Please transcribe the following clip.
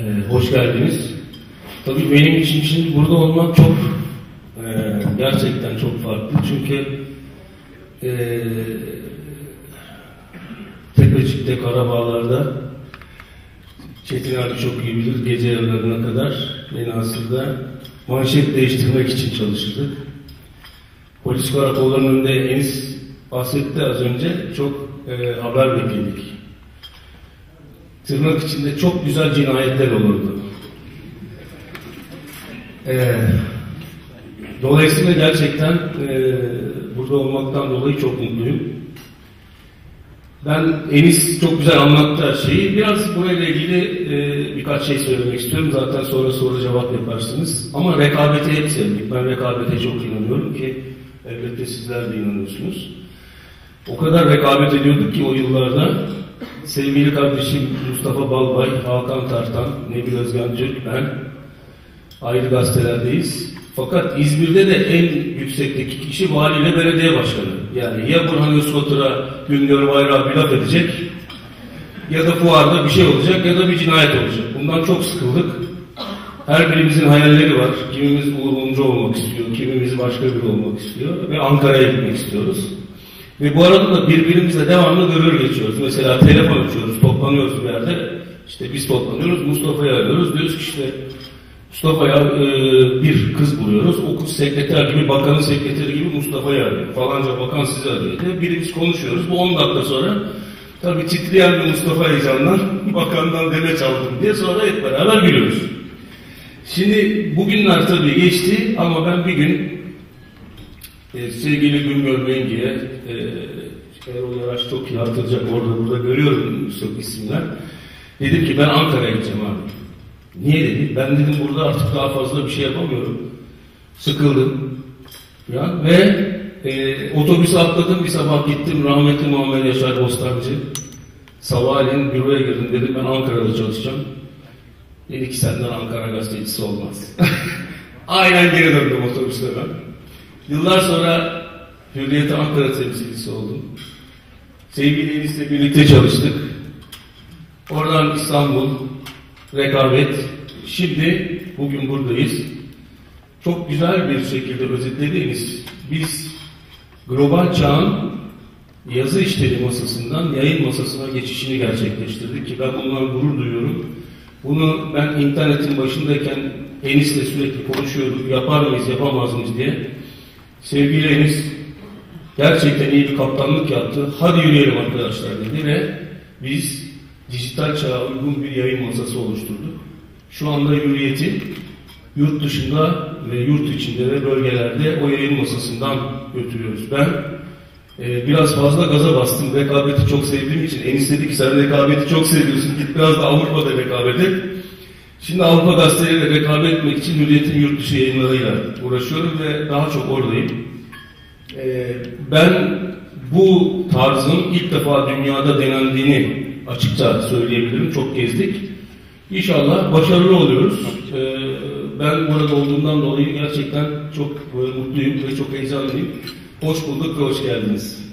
Ee, hoş geldiniz. Tabii benim için şimdi burada olmak çok e, gerçekten çok farklı. Çünkü e, Tepecik'te, Karabağlar'da Çetin abi çok iyi bilir. Gece yarılarına kadar beni aslında manşet değiştirmek için çalışırdık. Polis karakollarının önünde Enis bahsetti az önce. Çok e, haber bekledik. Tırnak içinde çok güzel cinayetler olurdu. E, dolayısıyla gerçekten e, burada olmaktan dolayı çok mutluyum. Ben Enis çok güzel anlattı her şeyi. Biraz burayla ilgili e, birkaç şey söylemek istiyorum. Zaten sonra soru cevap yaparsınız. Ama rekabete hep sevdik. Ben rekabete çok inanıyorum ki elbette sizler de inanıyorsunuz. O kadar rekabet ediyorduk ki o yıllarda sevgili kardeşim Mustafa Balbay, Hakan Tartan, Nebil Türk, ben ayrı gazetelerdeyiz. Fakat İzmir'de de en yüksekteki kişi valiyle belediye başkanı. Yani ya Burhan Özkotur'a Güngör Bayrağı bir laf edecek ya da fuarda bir şey olacak ya da bir cinayet olacak. Bundan çok sıkıldık. Her birimizin hayalleri var. Kimimiz Uğur olmak istiyor, kimimiz başka biri olmak istiyor ve Ankara'ya gitmek istiyoruz. Ve bu arada da birbirimizle devamlı görür geçiyoruz. Mesela telefon açıyoruz, toplanıyoruz bir yerde. İşte biz toplanıyoruz, Mustafa'yı arıyoruz. Diyoruz ki işte Mustafa'ya e, bir kız buluyoruz. O kız sekreter gibi, bakanın sekreteri gibi Mustafa'yı arıyor. Falanca bakan sizi arıyor diye. Birimiz konuşuyoruz. Bu 10 dakika sonra tabii titreyen bir Mustafa heyecandan bakandan demeç aldım diye sonra hep beraber gülüyoruz. Şimdi bugünler tabii geçti ama ben bir gün e, sevgili Güngör Bengi'ye e, Erol Yaraş çok iyi hatırlayacak orada burada görüyorum çok isimler. Dedim ki ben Ankara'ya gideceğim abi. Niye dedi? Ben dedim burada artık daha fazla bir şey yapamıyorum. Sıkıldım. Ya, ve e, otobüse atladım bir sabah gittim rahmetli Muhammed Yaşar Bostancı. Sabahleyin büroya girdim dedim ben Ankara'da çalışacağım. Dedi ki senden Ankara gazetecisi olmaz. Aynen geri döndüm otobüste ben. Yıllar sonra Hürriyet Ankara temsilcisi oldum. Sevgili Enis'le birlikte çalıştık. Oradan İstanbul, rekabet. Şimdi bugün buradayız. Çok güzel bir şekilde özetlediğiniz biz global çağın yazı işleri masasından yayın masasına geçişini gerçekleştirdik ki ben bundan gurur duyuyorum. Bunu ben internetin başındayken Enis'le sürekli konuşuyorduk. Yapar mıyız, yapamaz mıyız diye. Sevgili Enis gerçekten iyi bir kaptanlık yaptı. Hadi yürüyelim arkadaşlar dedi ve biz dijital çağa uygun bir yayın masası oluşturduk. Şu anda hürriyeti yurt dışında ve yurt içinde ve bölgelerde o yayın masasından götürüyoruz. Ben e, biraz fazla gaza bastım. Rekabeti çok sevdiğim için Enis dedi ki sen rekabeti çok seviyorsun. Git biraz da Avrupa'da rekabet et. Şimdi Avrupa gazeteleriyle rekabet etmek için Hürriyet'in yurt dışı yayınlarıyla uğraşıyorum ve daha çok oradayım. E, ben bu tarzın ilk defa dünyada denendiğini açıkça söyleyebilirim. Çok gezdik. İnşallah başarılı oluyoruz. Ee, ben burada olduğumdan dolayı gerçekten çok mutluyum ve çok heyecanlıyım. Hoş bulduk ve hoş geldiniz.